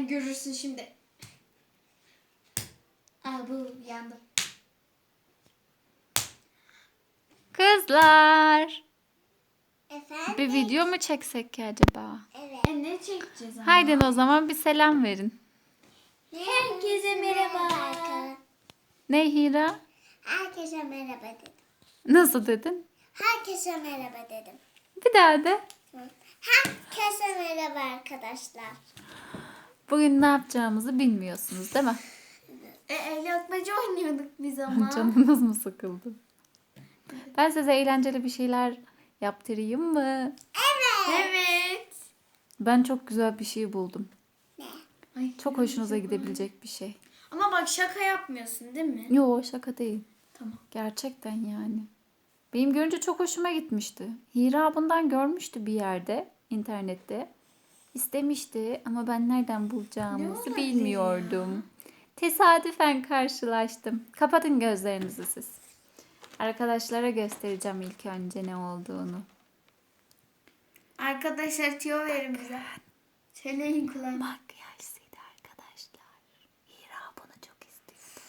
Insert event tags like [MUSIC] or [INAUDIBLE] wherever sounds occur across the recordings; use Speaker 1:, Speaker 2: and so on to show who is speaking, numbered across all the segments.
Speaker 1: Sen görürsün şimdi. Aa bu yandı.
Speaker 2: Kızlar.
Speaker 3: Efendim?
Speaker 2: Bir video mu çeksek ki acaba?
Speaker 3: Evet.
Speaker 1: E ne çekeceğiz ama?
Speaker 2: Haydi o zaman bir selam verin.
Speaker 1: Herkese merhaba.
Speaker 2: Ne Hira?
Speaker 3: herkese merhaba dedim.
Speaker 2: Nasıl dedin?
Speaker 3: Herkese merhaba dedim.
Speaker 2: Bir daha de.
Speaker 3: Herkese merhaba arkadaşlar.
Speaker 2: Bugün ne yapacağımızı bilmiyorsunuz değil mi?
Speaker 1: E, el atmaca oynuyorduk biz [LAUGHS] ama.
Speaker 2: Canınız mı sıkıldı? Ben size eğlenceli bir şeyler yaptırayım mı?
Speaker 1: Evet.
Speaker 2: Ben çok güzel bir şey buldum.
Speaker 3: Ne?
Speaker 1: Ay,
Speaker 2: Çok hoşunuza gidebilecek bir şey.
Speaker 1: Ama bak şaka yapmıyorsun değil mi?
Speaker 2: Yo şaka değil.
Speaker 1: Tamam.
Speaker 2: Gerçekten yani. Benim görünce çok hoşuma gitmişti. Hira bundan görmüştü bir yerde, internette. İstemişti ama ben nereden
Speaker 1: Ne
Speaker 2: bulacağımızı bilmiyordum. Tesadüfen karşılaştım. Kapatın gözlerinizi siz. Arkadaşlara göstereceğim ilk önce ne olduğunu.
Speaker 1: Arkadaşlar tüyo verin bize. Söyleyin kulağıma.
Speaker 2: Makyajlıydı arkadaşlar. Hira bunu çok istiyordu.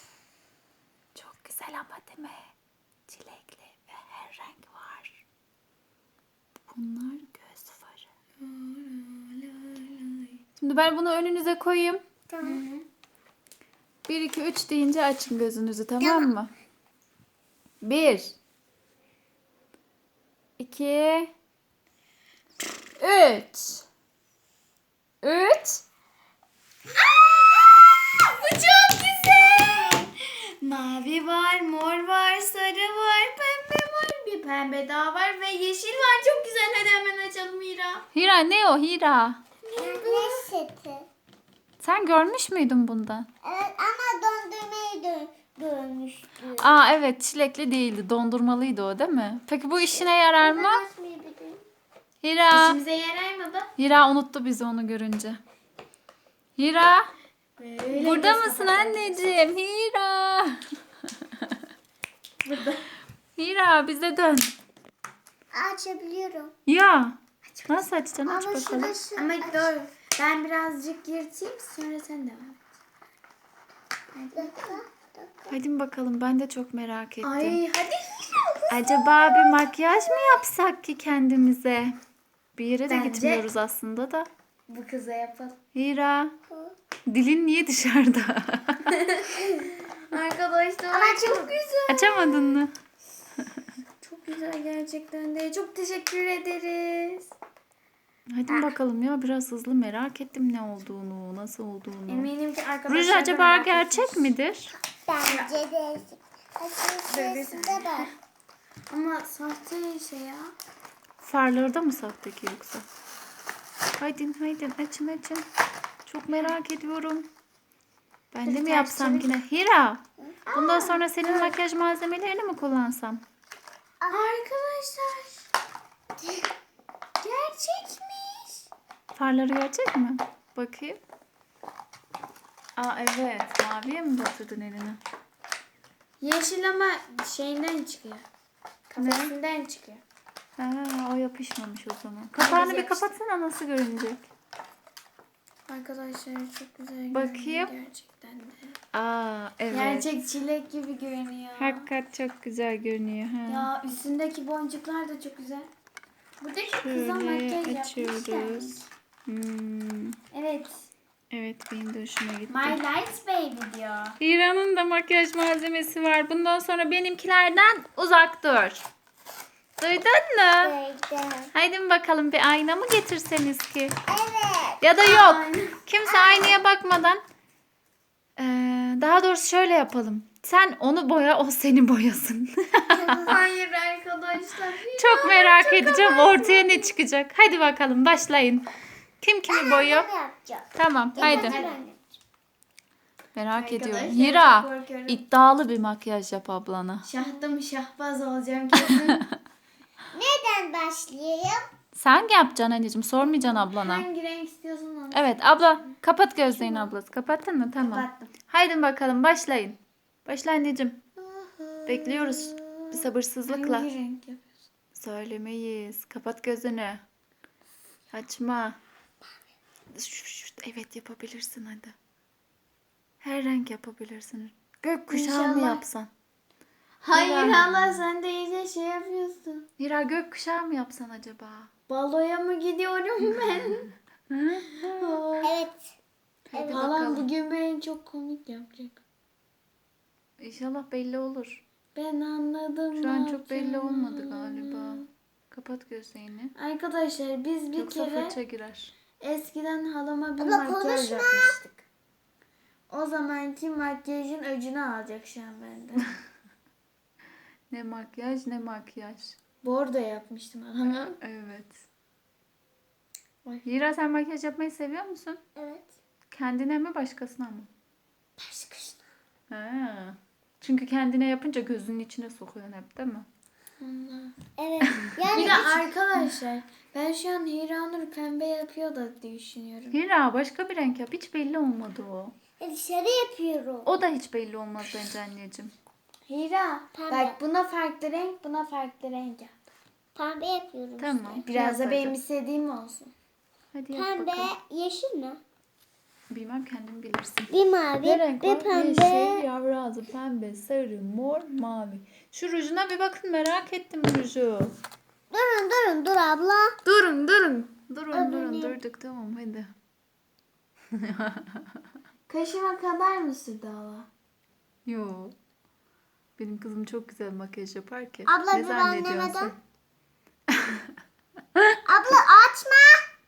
Speaker 2: Çok güzel ama değil mi? Çilekli ve her renk var. Bunlar Şimdi ben bunu önünüze koyayım.
Speaker 3: Tamam.
Speaker 2: 1, 2, 3 deyince açın gözünüzü tamam mı? 1 2 3 3
Speaker 1: Bu çok güzel. Mavi var, mor var, sarı var, pembe var. Bir pembe daha var ve yeşil var. Çok güzel. Hadi hemen açalım Mira.
Speaker 2: Hira ne o Hira? Sen görmüş müydün bundan?
Speaker 3: Evet ama dondurmayı da görmüştüm.
Speaker 2: Aa evet çilekli değildi dondurmalıydı o değil mi? Peki bu işine yarar mı? Hira.
Speaker 1: İşimize yarar mı da?
Speaker 2: Hira unuttu bizi onu görünce. Hira.
Speaker 1: Böyle
Speaker 2: Burada mısın anneciğim? Hira. [LAUGHS]
Speaker 1: Burada.
Speaker 2: Hira bize dön.
Speaker 3: Açabiliyorum.
Speaker 2: Ya. Nasıl açacaksın aç
Speaker 3: Ama
Speaker 2: bakalım.
Speaker 3: şurası
Speaker 1: Ama dur. Ben birazcık yırtayım sonra sen devam et.
Speaker 3: Dakika, dakika.
Speaker 2: Hadi bakalım ben de çok merak ettim.
Speaker 1: Ay hadi.
Speaker 2: Acaba bir makyaj mı yapsak ki kendimize? Bir yere de
Speaker 1: Bence-
Speaker 2: gitmiyoruz aslında da.
Speaker 1: Bu kıza yapalım.
Speaker 2: Hira. Dilin niye dışarıda? [LAUGHS]
Speaker 1: Arkadaşlar
Speaker 3: Ama
Speaker 1: çok- güzel.
Speaker 2: Açamadın mı?
Speaker 1: Çok güzel gerçekten de. Çok teşekkür ederiz.
Speaker 2: Hadi bakalım ya biraz hızlı merak ettim ne olduğunu, nasıl olduğunu.
Speaker 1: Eminim ki arkadaşlar
Speaker 2: Ruj
Speaker 1: da
Speaker 2: acaba
Speaker 1: merak
Speaker 2: gerçek
Speaker 1: etmiş.
Speaker 2: midir?
Speaker 3: Bence de. Açılışında bak.
Speaker 1: Ama sahte şey ya.
Speaker 2: Farları da mı sahte ki yoksa? Haydi haydi açın açın. Çok merak ediyorum. Ben de mi yapsam yine? Hira. Bundan sonra senin makyaj malzemelerini mi kullansam?
Speaker 1: Arkadaşlar.
Speaker 2: Farları gerçek mi? Bakayım. Aa evet. Maviye mi batırdın elini?
Speaker 1: Yeşil ama şeyinden çıkıyor. Kafesinden çıkıyor.
Speaker 2: Ha, o yapışmamış o zaman. Kapağını bir
Speaker 1: yapıştı.
Speaker 2: kapatsana nasıl görünecek?
Speaker 1: Arkadaşlar çok güzel
Speaker 2: Bakayım.
Speaker 1: görünüyor gerçekten de.
Speaker 2: Aa evet.
Speaker 1: Gerçek çilek gibi görünüyor.
Speaker 2: Hakikat çok güzel görünüyor. Ha.
Speaker 1: Ya üstündeki boncuklar da çok güzel. Buradaki kıza
Speaker 2: Şöyle
Speaker 1: makyaj
Speaker 2: açıyoruz. Hmm,
Speaker 1: Evet.
Speaker 2: evet benim de hoşuma gitti.
Speaker 1: My Light Baby diyor.
Speaker 2: İran'ın da makyaj malzemesi var. Bundan sonra benimkilerden uzak dur. Duydun mu?
Speaker 3: Böyle.
Speaker 2: Haydi bakalım bir ayna mı getirseniz ki?
Speaker 3: Evet.
Speaker 2: Ya da yok. Kimse aynaya bakmadan. Ee, daha doğrusu şöyle yapalım. Sen onu boya, o seni boyasın. [LAUGHS]
Speaker 1: Hayır [LAUGHS] arkadaşlar.
Speaker 2: çok merak edeceğim ortaya ne çıkacak. Hadi bakalım başlayın. Kim kimi boyuyor? Tamam haydi. Merak
Speaker 1: Arkadaşlar,
Speaker 2: ediyorum. Hira iddialı bir makyaj yap ablana.
Speaker 1: Şahtım şahbaz olacağım kesin. [LAUGHS]
Speaker 3: Neden başlayayım?
Speaker 2: Sen yapacaksın anneciğim sormayacaksın ablana.
Speaker 1: Hangi renk istiyorsun onu?
Speaker 2: Evet abla kapat gözlerini ablası. Kapattın mı? Tamam.
Speaker 1: Kapattım.
Speaker 2: Haydi bakalım başlayın. Başla anneciğim. Bekliyoruz. Bir sabırsızlıkla.
Speaker 1: Hangi renk yapıyorsun?
Speaker 2: Söylemeyiz. Kapat gözünü. Açma. Şş, şş, Evet yapabilirsin hadi. Her renk yapabilirsin. Gökkuşağı mı
Speaker 1: İnşallah.
Speaker 2: yapsan?
Speaker 1: Hayır
Speaker 2: Neden?
Speaker 1: hala sen de iyice şey yapıyorsun.
Speaker 2: Hira gökkuşağı mı yapsan acaba?
Speaker 1: Baloya mı gidiyorum ben? [LAUGHS]
Speaker 3: Evet.
Speaker 2: Hadi
Speaker 1: Halam
Speaker 2: bakalım.
Speaker 1: bugün beni çok komik yapacak.
Speaker 2: İnşallah belli olur.
Speaker 1: Ben anladım.
Speaker 2: Şu an
Speaker 1: ne
Speaker 2: çok belli olmadı galiba. Kapat gözlerini.
Speaker 1: Arkadaşlar biz bir
Speaker 2: Yoksa
Speaker 1: kere
Speaker 2: fırça girer.
Speaker 1: Eskiden halama bir
Speaker 3: Abla
Speaker 1: makyaj
Speaker 3: konuşma.
Speaker 1: yapmıştık. O zamanki makyajın öcünü alacak şu an benden. [LAUGHS]
Speaker 2: Ne makyaj ne makyaj.
Speaker 1: Bordo yapmıştım halama.
Speaker 2: Evet. Hira sen makyaj yapmayı seviyor musun?
Speaker 3: Evet.
Speaker 2: Kendine mi başkasına mı?
Speaker 3: Başkasına.
Speaker 2: Ha. Çünkü kendine yapınca gözünün içine sokuyorsun hep değil mi?
Speaker 3: Evet. [LAUGHS]
Speaker 1: Bir
Speaker 3: Yani
Speaker 1: de arkadaşlar ben şu an Hiranur pembe yapıyor da düşünüyorum.
Speaker 2: Hira başka bir renk yap. Hiç belli olmadı o.
Speaker 3: dışarı yapıyorum.
Speaker 2: O da hiç belli olmaz bence anneciğim.
Speaker 1: Hira
Speaker 3: Pembe.
Speaker 1: bak buna farklı renk buna farklı renk yap.
Speaker 3: Pembe yapıyorum.
Speaker 2: Tamam.
Speaker 1: Biraz da benim istediğim olsun.
Speaker 2: Hadi yap
Speaker 3: Pembe,
Speaker 2: bakalım.
Speaker 3: yeşil mi?
Speaker 2: Bilmem kendin bilirsin.
Speaker 3: Bir mavi,
Speaker 2: Ne renk
Speaker 3: bir
Speaker 2: var?
Speaker 3: pembe.
Speaker 2: Yeşil, yavru ağzı, pembe, sarı, mor, mavi. Şu rujuna bir bakın merak ettim ruju.
Speaker 3: Durun durun dur abla.
Speaker 1: Durun durun.
Speaker 2: Durun durun durduk tamam hadi. [LAUGHS]
Speaker 1: Kaşıma kadar mı sürdü hala?
Speaker 2: Yo. Benim kızım çok güzel makyaj yapar ki.
Speaker 3: Abla,
Speaker 2: ne
Speaker 3: dur anneme
Speaker 2: sen?
Speaker 3: de. [LAUGHS] Abla açma.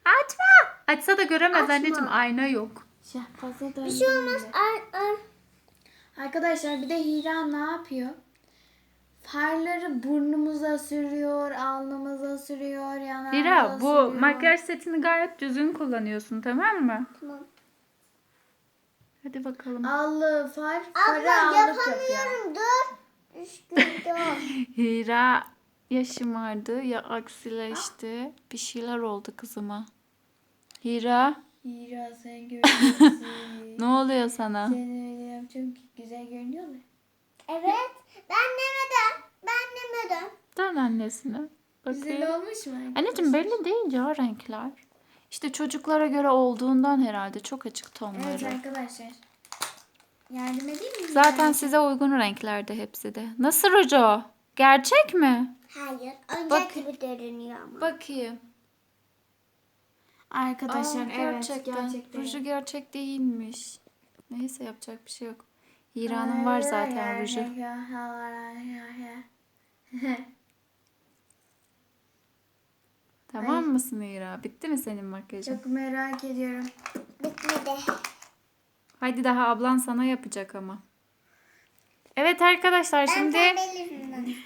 Speaker 2: Açma. Açsa da göremez
Speaker 3: Açma.
Speaker 2: anneciğim ayna yok.
Speaker 1: Şahbaz'a döndü.
Speaker 3: Bir şey olmaz. Ar, ar.
Speaker 1: Arkadaşlar bir de Hira ne yapıyor? Farları burnumuza sürüyor, alnımıza sürüyor, yanağımıza
Speaker 2: Hira bu
Speaker 1: sürüyor.
Speaker 2: makyaj setini gayet düzgün kullanıyorsun tamam mı?
Speaker 3: Tamam.
Speaker 2: Hadi bakalım.
Speaker 1: Allı far,
Speaker 3: Abla
Speaker 1: allık yapıyor.
Speaker 3: yapamıyorum dur. Üstünde. [LAUGHS]
Speaker 2: Hira ya şımardı ya aksileşti. Bir şeyler oldu kızıma. Hira
Speaker 1: Hira sen görüyorsun. [LAUGHS]
Speaker 2: ne oluyor sana?
Speaker 1: Seni öyle yapacağım ki güzel görünüyor mu?
Speaker 3: evet. Ben demeden. Ben demeden.
Speaker 2: Dön annesine. Bakayım.
Speaker 1: Güzel olmuş mu?
Speaker 2: Anneciğim belli değil ya renkler. İşte çocuklara göre olduğundan herhalde çok açık
Speaker 1: Evet
Speaker 2: tonları.
Speaker 1: arkadaşlar. Yardım edeyim mi?
Speaker 2: Zaten size uygun renklerde hepsi de. Nasıl rujo? Gerçek mi?
Speaker 3: Hayır. Önceki
Speaker 2: Bak-
Speaker 3: gibi görünüyor ama.
Speaker 2: Bakayım.
Speaker 1: Arkadaşlar
Speaker 2: Aa,
Speaker 1: evet
Speaker 2: gerçekten.
Speaker 1: gerçekten.
Speaker 2: Ruju gerçek değilmiş. Neyse yapacak bir şey yok. Hira'nın var zaten ruju. [LAUGHS] Tamam mısın Hira? Bitti mi senin makyajın?
Speaker 1: Çok merak ediyorum.
Speaker 3: Bitmedi.
Speaker 2: Hadi daha ablan sana yapacak ama. Evet arkadaşlar
Speaker 3: Ben
Speaker 2: şimdi.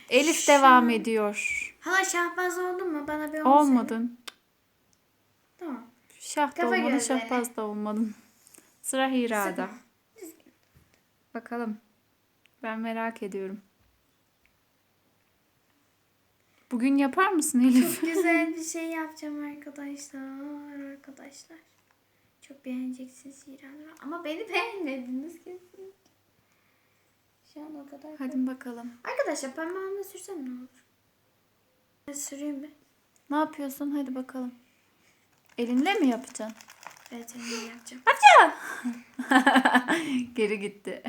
Speaker 2: Elif devam ediyor.
Speaker 1: Hala şahbaz oldun mu? Bana bir
Speaker 2: Olmadın.
Speaker 1: Tamam.
Speaker 2: Şah da olmadın, şahbaz da olmadın. Sıra Hira'da. Bakalım. Ben merak ediyorum. Bugün yapar mısın Elif?
Speaker 1: Güzel bir şey yapacağım arkadaşlar. Arkadaşlar. Çok beğeneceksiniz İranur. Ama beni beğenmediniz kesin. Şu an o kadar.
Speaker 2: Hadi bakalım.
Speaker 1: Arkadaşlar parmağımla sürsem ne olur? Ben Süreyim mi?
Speaker 2: Ne yapıyorsun? Hadi bakalım. Elinle mi yapacaksın?
Speaker 1: Evet öyle yapacağım. [LAUGHS]
Speaker 2: Geri gitti.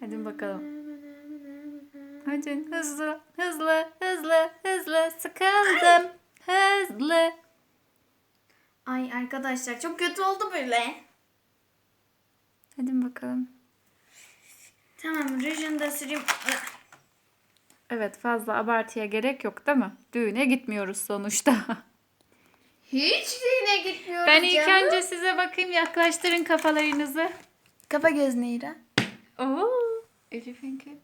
Speaker 2: Hadi bakalım. Hadi hızlı, hızlı, hızlı, hızlı. Sıkıldım. Hızlı.
Speaker 1: Ay arkadaşlar çok kötü oldu böyle.
Speaker 2: Hadi bakalım.
Speaker 1: Tamam rujunu da süreyim.
Speaker 2: Evet fazla abartıya gerek yok değil mi? Düğüne gitmiyoruz sonuçta. [LAUGHS]
Speaker 1: Hiç düğüne gitmiyoruz
Speaker 2: ben ilk
Speaker 1: canım.
Speaker 2: önce size bakayım yaklaştırın kafalarınızı.
Speaker 1: Kapa gözünü İra.
Speaker 2: Oo, Elif'inki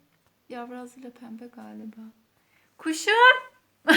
Speaker 2: yavru ağzıyla pembe galiba. Kuşum. [LAUGHS]